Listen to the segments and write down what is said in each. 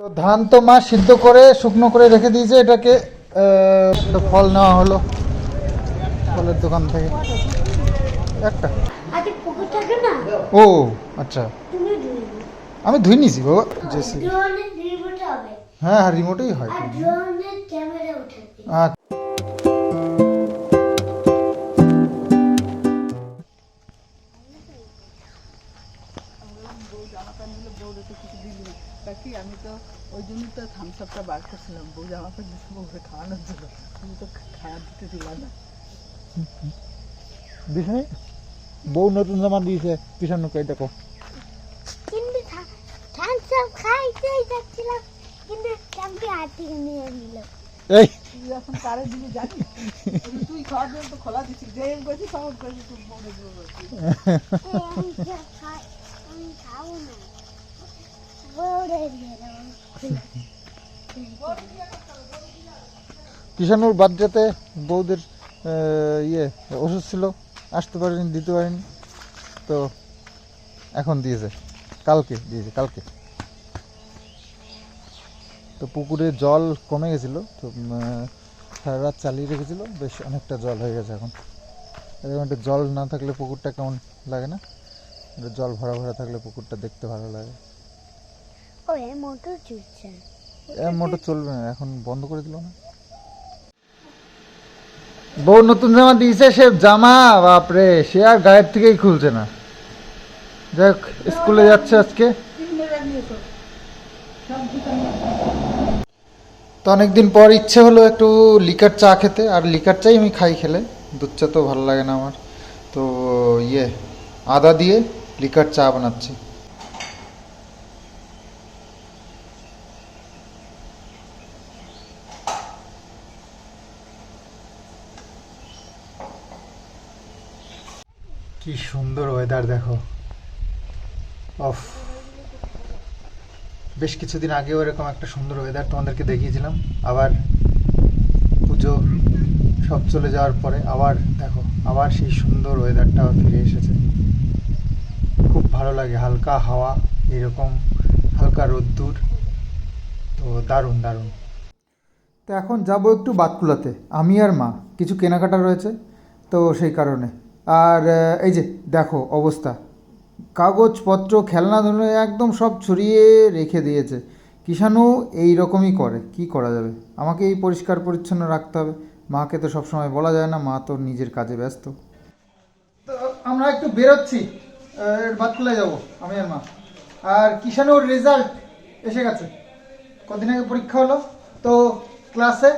তো ধান তো মা সিদ্ধ করে শুকনো করে রেখে দিয়েছে এটাকে ফল নেওয়া হলো ফলের দোকান থেকে। একটা। ও আচ্ছা। আমি ধুই নিছি বাবা জেসি। হ্যাঁ হ্যাঁ রিমোটেই হয় উঠাবে আচ্ছা। জামা প্যান্টগুলো বউরে তো কিছু দিলি বাকি আমি তো ওই জন্যই তো থামস আপটা বার করছিলাম। বউ জামা প্যান্ট দিচ্ছে বউকে খাওয়ানোর জন্য। তুমি তো খাওয়া দিতে দিলা না। দিশনি বউ নতুন জামা দিয়েছে কিষানুকে দেখো। কিন্তু থামস আপ খাইতেই যাচ্ছিলাম কিন্তু চামটি হাত থেকে নিয়ে নিল। এই! তুই এখন কারে দিবি জানি তুই খাওয়ার জন্য তো খোলা দিচ্ছিস। যে এম সব করছিস তুই বউরে কিষানুর বার্থডেতে বউদের আহ, ইয়ে ওষুধ ছিল আসতে পারেনি দিতে পারেনি তো এখন দিয়েছে কালকে দিয়েছে কালকে। তো পুকুরে জল কমে গেছিল তো সারা রাত চালিয়ে রেখেছিল বেশ অনেকটা জল হয়ে গেছে এখন। এরকম একটা জল না থাকলে পুকুরটা কেমন লাগে না? জল ভরা ভরা থাকলে পুকুরটা দেখতে ভালো লাগে। ও এ মোটর চুলছে। এ মোটর চলবে না এখন বন্ধ করে দিল না। বউ নতুন জামা দিয়েছে সে জামা বাপরে সে আর গায়ের থেকেই খুলছে না। যাই হোক স্কুলে যাচ্ছে আজকে। তো অনেকদিন পর ইচ্ছে হলো একটু লিকার চা খেতে আর লিকার চাই আমি খাই খেলে। দুধ চা তো ভালো লাগে না আমার। তো ইয়ে আদা দিয়ে লিকার চা বানাচ্ছি। কি সুন্দর ওয়েদার দেখো। অফ বেশ কিছুদিন আগেও এরকম একটা সুন্দর ওয়েদার তোমাদেরকে দেখিয়েছিলাম। আবার পুজো সব চলে যাওয়ার পরে আবার, দেখো, আবার সেই সুন্দর ওয়েদারটা ফিরে এসেছে। ভালো লাগে, হালকা হাওয়া, এরকম হালকা রোদ্দুর। তো দারুণ দারুণ। তো এখন যাব একটু বাতকুলাতে, আমি আর মা, কিছু কেনাকাটা রয়েছে, তো সেই কারণে। আর এই যে, দেখো অবস্থা। কাগজপত্র, খেলনা ধুলনা একদম সব ছড়িয়ে রেখে দিয়েছে। কিষাণু এই রকমই করে, কি করা যাবে? আমাকে এই পরিষ্কার পরিচ্ছন্ন রাখতে হবে। মাকে তো সবসময় বলা যায় না, মা তো নিজের কাজে ব্যস্ত। তো আমরা একটু বেরোচ্ছি। বাতকুলায় যাব, আমি আর মা। আর কিষাণুর রেজাল্ট এসে গেছে। কদিন আগে পরীক্ষা হলো, তো ক্লাসে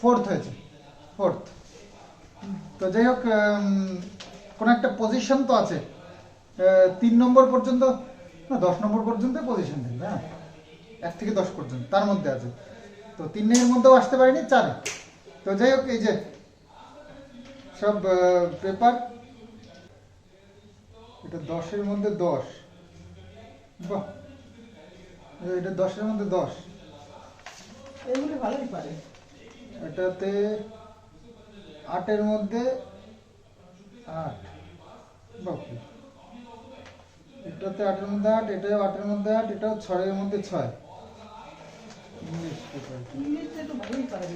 ফোর্থ হয়েছে ফোর্থ তো যাই হোক কোনো একটা পজিশন তো আছে। তিন নম্বর পর্যন্ত, না, দশ নম্বর পর্যন্ত পজিশন থাকবে হ্যাঁ? এক থেকে দশ পর্যন্ত, তার মধ্যে আছে। তো তিনের মধ্যেও আসতে পারিনি, চারে। তো যাই হোক, এই যে সব পেপার এটা দশের মধ্যে দশ। বাহ। এটা দশের মধ্যে দশ। এগুলি ভালোই পারে। এটাতে আটের মধ্যে আট। বাপরে এটাতে আটের মধ্যে আট এটাও আটের মধ্যে আট এটাও ছয়ের মধ্যে ছয়। ইংলিশ পেপার তো ভালোই পারে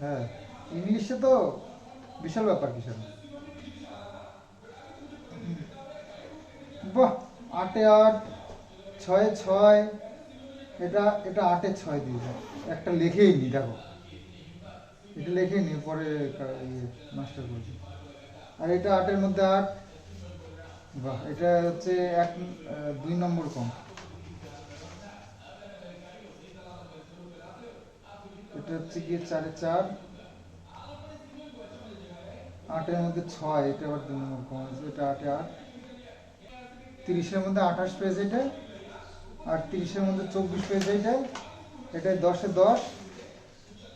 হ্যাঁ ইংলিশে তো বিশাল ব্যাপার কিসের বাহ, আটে আট, ছয়ে ছয়, এটা এটা আটে ছয় দিয়েছে একটা লেখেই নি, দেখো। এটা লেখেই নি, পরে ইয়ে মাস্টার করেছে। আর এটা আটের মধ্যে আট। বাহ, এটা হচ্ছে এক দুই নম্বর কম। এটা হচ্ছে গিয়ে চারে চার। আটের মধ্যে ছয়, এটা আবার দুই নম্বর কম। এটা আটে আট। তিরিশের মধ্যে আঠাশ পেজ এটা, আর তিরিশের মধ্যে চব্বিশ পেজ এটা। এটা দশে দশ,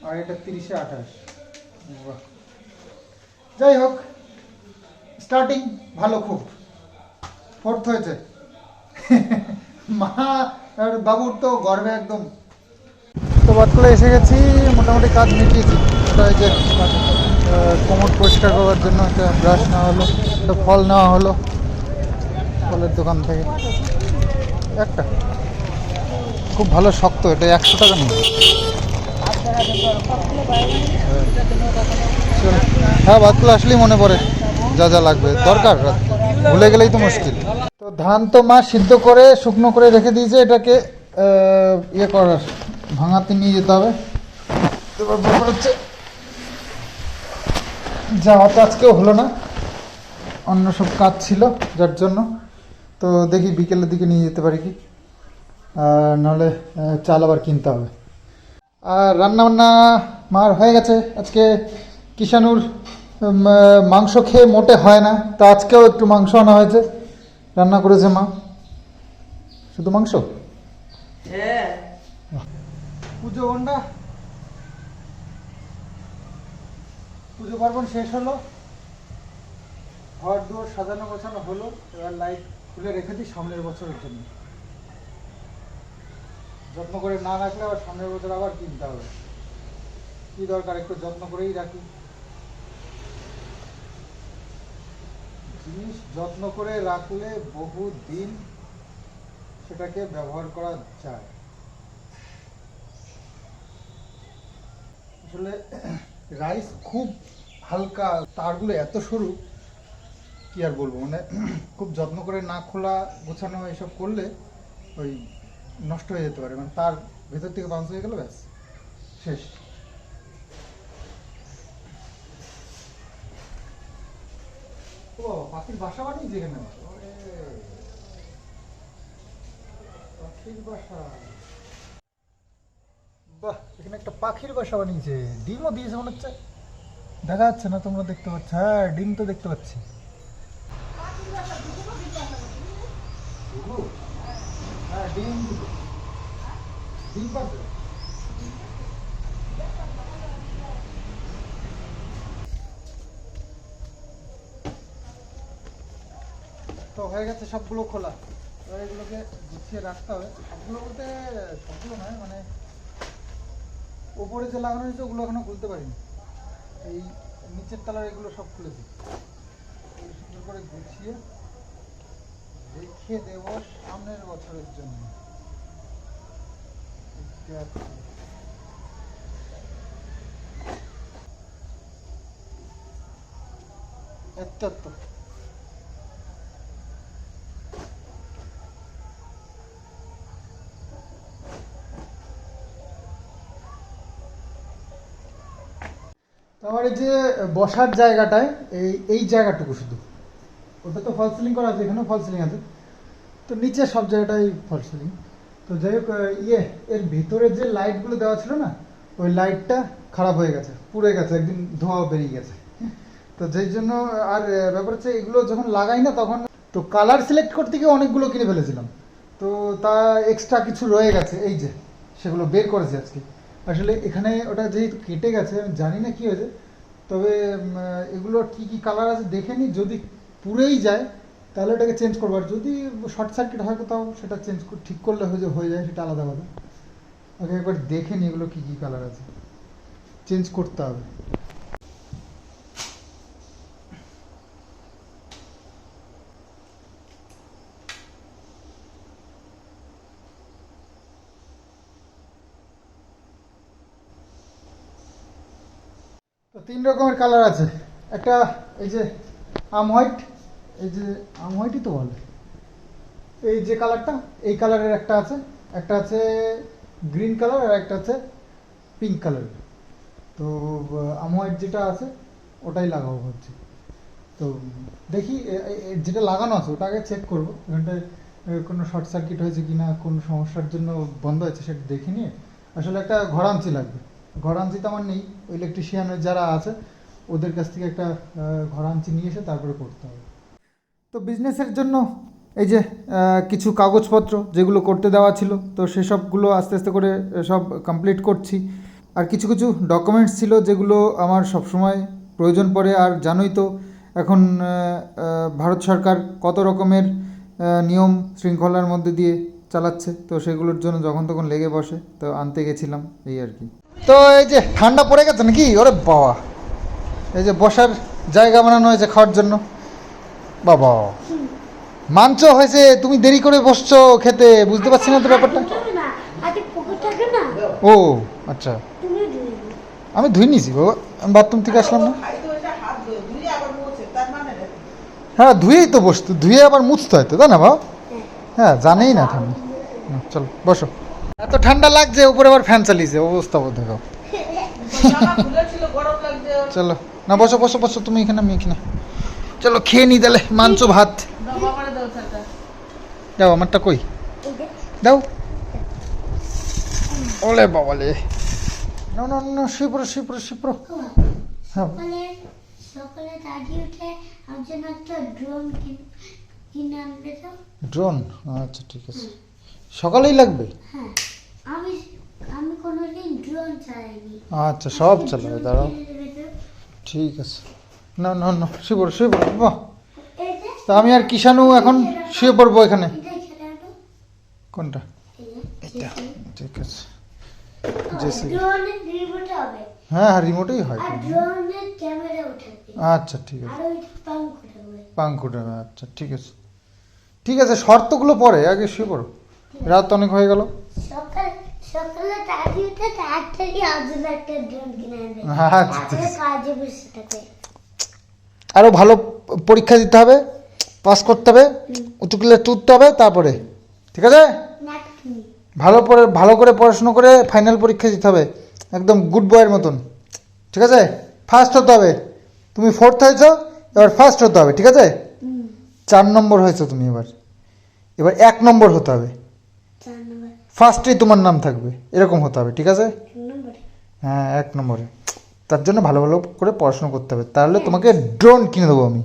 আর এটা তিরিশে আঠাশ। যাই হোক স্টার্টিং ভালো খুব। ফোর্থ হয়েছে। মা, আর বাবুর তো গর্বে একদম। তো বাতকুলে এসে গেছি, মোটামুটি কাজ মিটিয়েছি। ওটা যে কোমর পরিষ্কার করার জন্য একটা ব্রাশ নেওয়া হলো, একটা ফল নেওয়া হলো। ফলের দোকান থেকে। একটা। খুব ভালো শক্ত, এটা একশো টাকা নেই হ্যাঁ ভাতগুলো আসলেই মনে পড়ে, যা যা লাগবে। দরকার ভুলে গেলেই তো মুশকিল। তো ধান তো মা সিদ্ধ করে, শুকনো করে রেখে দিয়েছে, এটাকে ইয়ে করার, ভাঙাতে নিয়ে যেতে হবে। এবার ব্যাপার হচ্ছে যাওয়া তো আজকেও হলো না। অন্য সব কাজ ছিল, যার জন্য। তো দেখি বিকেলের দিকে নিয়ে যেতে পারি কি? আর নাহলে চাল আবার কিনতে হবে। আর রান্না বান্না মার হয়ে গেছে। আজকে কিষানুর মাংস খেয়ে মোটে হয় না। তো আজকেও একটু মাংস আনা হয়েছে। রান্না করেছে মা। শুধু মাংস? হ্যাঁ। পুজো গন্ডা পুজো পার্বণ শেষ হলো। ঘর দুয়ার সাজানো গোছানো হলো। এবার লাইট খুলে রেখে দিই সামনের বছরের জন্য। যত্ন করে না রাখলে আবার সামনের বছর আবার কিনতে হবে। কি দরকার একটু যত্ন করেই রাখি। জিনিস যত্ন করে রাখলে বহু দিন সেটাকে ব্যবহার করা যায়। আসলে রাইস খুব হালকা, তারগুলো এত সরু কি আর বলব? মানে খুব যত্ন করে না খোলা, গোছানো এসব করলে ওই নষ্ট হয়ে যেতে পারে। মানে তার ভেতর থেকে বাউন্স হয়ে গেল, ব্যাস। শেষ। পাখির বাসা বানিয়েছে এখানে পাখির বাসা। বাহ, এখানে একটা পাখির বাসা বানিয়েছে। ডিমও দিয়েছে মনে হচ্ছে। দেখা যাচ্ছে না, তোমরা দেখতে পাচ্ছ। হ্যাঁ ডিম তো দেখতে পাচ্ছি। হ্যাঁ ডিম। ডিম পারবে তো হয়ে গেছে সবগুলো খোলা। এবার এগুলোকে গুছিয়ে রাখতে হবে। সবগুলো বলতে সবগুলো নয় মানে ওপরে যে লাগানো হয়েছে ওগুলো এখনও খুলতে পারিনি। এই নিচের তলার এগুলো সব খুলেছি। সুন্দর করে গুছিয়ে রেখে দেব সামনের বছরের জন্য Exactly. এত তো তো আমার এই যে বসার জায়গাটায়, এই এই জায়গাটুকু শুধু ওটা তো ফল সিলিং করা আছে, এখানেও ফল সিলিং আছে। তো নিচে সব জায়গাটাই ফল সিলিং তো যাই হোক ইয়ে এর ভিতরে যে লাইটগুলো দেওয়া ছিল না, ওই লাইটটা খারাপ হয়ে গেছে, পুড়ে গেছে, একদিন ধোঁয়া বেরিয়ে গেছে। তো যেই জন্য, আর ব্যাপার হচ্ছে এগুলো যখন লাগাই না, তখন তো কালার সিলেক্ট করতে গিয়ে অনেকগুলো কিনে ফেলেছিলাম। তো তা এক্সট্রা কিছু রয়ে গেছে, এই যে, সেগুলো বের করেছে আজকে। আসলে এখানে ওটা যেহেতু কেটে গেছে, আমি জানি না কি হয়েছে, তবে এগুলো কি কি কালার আছে দেখে নিই, যদি পুড়েই যায়, তাহলে ওটাকে চেঞ্জ করব। আর যদি শর্ট সার্কিট হয় কোথাও, সেটা চেঞ্জ ঠিক করলে হয়ে হয়ে যায়, সেটা আলাদা কথা। আগে একবার দেখে নিই এগুলো কি কি কালার আছে। চেঞ্জ করতে হবে। তো তিন রকমের কালার আছে। একটা এই যে আম হোয়াইট এই যে আম হোয়াইটই তো বলে। এই যে কালারটা এই কালারের একটা আছে একটা আছে গ্রিন কালার আর একটা আছে পিঙ্ক কালার তো আম হোয়াইট যেটা আছে ওটাই লাগাবো ভাবছি। তো দেখি যেটা লাগানো আছে ওটা আগে চেক করব। এখানটায় এ, কোনো শর্ট সার্কিট হয়েছে কি না কোন সমস্যার জন্য বন্ধ হয়েছে সেটা দেখে নিয়ে আসলে একটা ঘরাঞ্চি লাগবে। ঘরাঞ্চি তো আমার নেই ইলেকট্রিশিয়ানের যারা আছে ওদের কাছ থেকে একটা ঘরাঞ্চি নিয়ে এসে তারপরে করতে হবে। তো বিজনেসের জন্য এই যে কিছু কাগজপত্র যেগুলো করতে দেওয়া ছিল, তো সেসবগুলো আস্তে আস্তে করে সব কমপ্লিট করছি। আর কিছু কিছু ডকুমেন্টস ছিল যেগুলো আমার সবসময় প্রয়োজন পড়ে। আর জানোই তো, এখন ভারত সরকার কত রকমের নিয়ম শৃঙ্খলার মধ্যে দিয়ে চালাচ্ছে। তো সেগুলোর জন্য যখন তখন লেগে বসে, তো আনতে গেছিলাম, এই আর কি। তো এই যে ঠান্ডা পড়ে গেছে নাকি? ওরে বাবা! এই যে বসার জায়গা বানানো হয়েছে খাওয়ার জন্য। বাবা। মাংস হয়েছে তুমি দেরি করে বসছো খেতে বুঝতে পারছি না তো ব্যাপারটা। আর ও আচ্ছা। আমি ধুই নিছি বাবা আমি বাথরুম থেকে আসলাম না। মানে। হ্যাঁ ধুয়েই তো বসতো ধুয়ে আবার মুছতে হয় তো তাই না বাবা? হ্যাঁ জানেই না হুম, চলো বসো। এত ঠান্ডা লাগছে উপরে আবার ফ্যান চালিয়েছে অবস্থা বোধ দেখো জামা খুলেছিল গরম লাগছে। ওর। চলো না বসো বসো বসো তুমি এখানে আমি এখানে। চলো খেয়ে নি তাহলে মাংস ভাত। দাও আমারটা কই? দাও। ওলে বাবালে। না না না শুয়ে পড়ো শুয়ে পড়ো শুয়ে পড়ো। হ্যাঁ। সকালে সকালে দাদি উঠে আমার জন্য একটা ড্রোন কিনে আনবে তো? ড্রোন আচ্ছা ঠিক আছে। সকালেই লাগবে? হ্যাঁ। আমি আমি কোনোদিন ড্রোন চালাইনি। আচ্ছা সব চালাবে দাঁড়াও? ঠিক আছে। না না না শুয়ে পড়ো শুয়ে পড়ো বাহ। তা আমি আর কিষানু এখন শুয়ে পড়ব এখানে। কোনটা? এটা ঠিক আছে। জেসি হ্যাঁ হ্যাঁ রিমোটেই হয় আচ্ছা ঠিক আছে। পাঙ্কুটা আচ্ছা ঠিক আছে। ঠিক আছে শর্তগুলো পরে আগে শুয়ে পড়ো। রাত অনেক হয়ে গেল। সকাল আরও ভালো পরীক্ষা দিতে হবে পাস করতে হবে উঁচু ক্লাস তুলতে হবে তারপরে। ঠিক আছে? ভালো করে ভালো করে পড়াশুনো করে ফাইনাল পরীক্ষা দিতে হবে একদম গুড বয়ের মতন। ঠিক আছে? ফার্স্ট হতে হবে। তুমি ফোর্থ হয়েছো এবার ফার্স্ট হতে হবে ঠিক আছে? চার নম্বর হয়েছো তুমি এবার। এবার এক নম্বর হতে হবে। ফার্স্টেই তোমার নাম থাকবে এরকম হতে হবে ঠিক আছে? হ্যাঁ এক নম্বরে। তার জন্য ভালো ভালো করে পড়াশোনা করতে হবে। তাহলে তোমাকে ড্রোন কিনে দেবো আমি।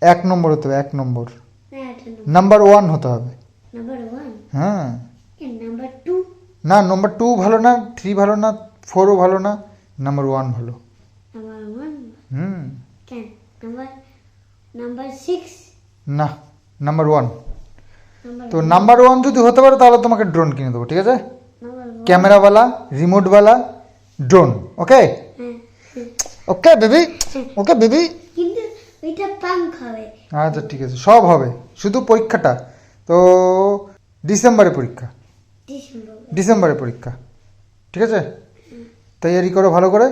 এক নম্বর হতে হবে এক নম্বর। নম্বর নাম্বার ওয়ান হতে হবে। হ্যাঁ। না নম্বর টু ভালো না থ্রি ভালো না ফোরও ভালো না নাম্বার ওয়ান ভালো। হুম। না নাম্বার ওয়ান তো নাম্বার ওয়ান যদি হতে পারে তাহলে তোমাকে ড্রোন কিনে দেবো ঠিক আছে? ক্যামেরাওয়ালা রিমোটওয়ালা drone okay okay baby okay baby কিন্তু ওইটা পাঙ্ক হবে। আচ্ছা ঠিক আছে। সব হবে। শুধু পরীক্ষাটা। তো ডিসেম্বরে পরীক্ষা। ডিসেম্বর। পরীক্ষা। ঠিক আছে? তৈরি করো ভালো করে।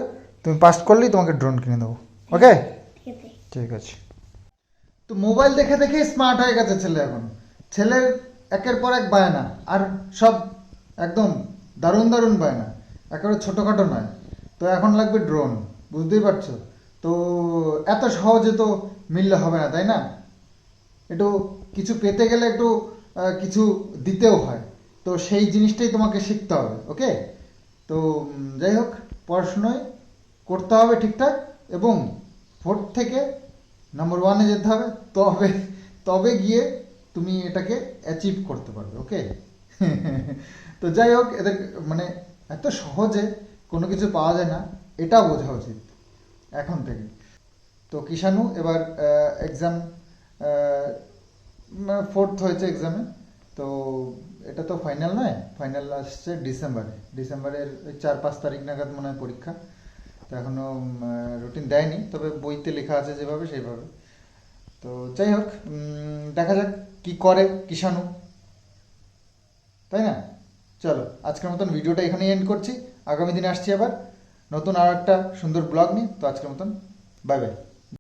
তুমি পাস করলেই তোমাকে ড্রোন কিনে দেবো। ওকে ঠিক আছে। ঠিক আছে। তো মোবাইল দেখে দেখে স্মার্ট হয়ে গেছে ছেলে এখন। ছেলের একের পর এক বায়না। আর সব একদম দারুণ দারুণ বায়না। একেবারে ছোটোখাটো নয়। তো এখন লাগবে ড্রোন বুঝতেই পারছ? তো এত সহজে তো মিললে হবে না, তাই না? একটু কিছু পেতে গেলে একটু কিছু দিতেও হয়। তো সেই জিনিসটাই তোমাকে শিখতে হবে ওকে তো যাই হোক, পড়াশুনোয় করতে হবে ঠিকঠাক এবং ফোর্থ থেকে নাম্বার ওয়ানে যেতে হবে, তবে তবে গিয়ে তুমি এটাকে অ্যাচিভ করতে পারবে ওকে তো যাই হোক, এদের মানে এত সহজে কোনো কিছু পাওয়া যায় না এটা বোঝা উচিত এখন থেকে। তো কিষাণু এবার এক্সাম ফোর্থ হয়েছে এক্সামে তো এটা তো ফাইনাল নয় ফাইনাল আসছে ডিসেম্বরে ডিসেম্বরের চার পাঁচ তারিখ নাগাদ মনে হয় পরীক্ষা। তো এখনও রুটিন দেয়নি, তবে বইতে লেখা আছে যেভাবে সেইভাবে। তো যাই হোক দেখা যাক কি করে কিষাণু। তাই না? চলো, আজকের মতন ভিডিওটা এখানেই এন্ড করছি। আগামী দিনে আসছি আবার। নতুন আর একটা সুন্দর ব্লগ নিয়ে, তো আজকের মতন বাই বাই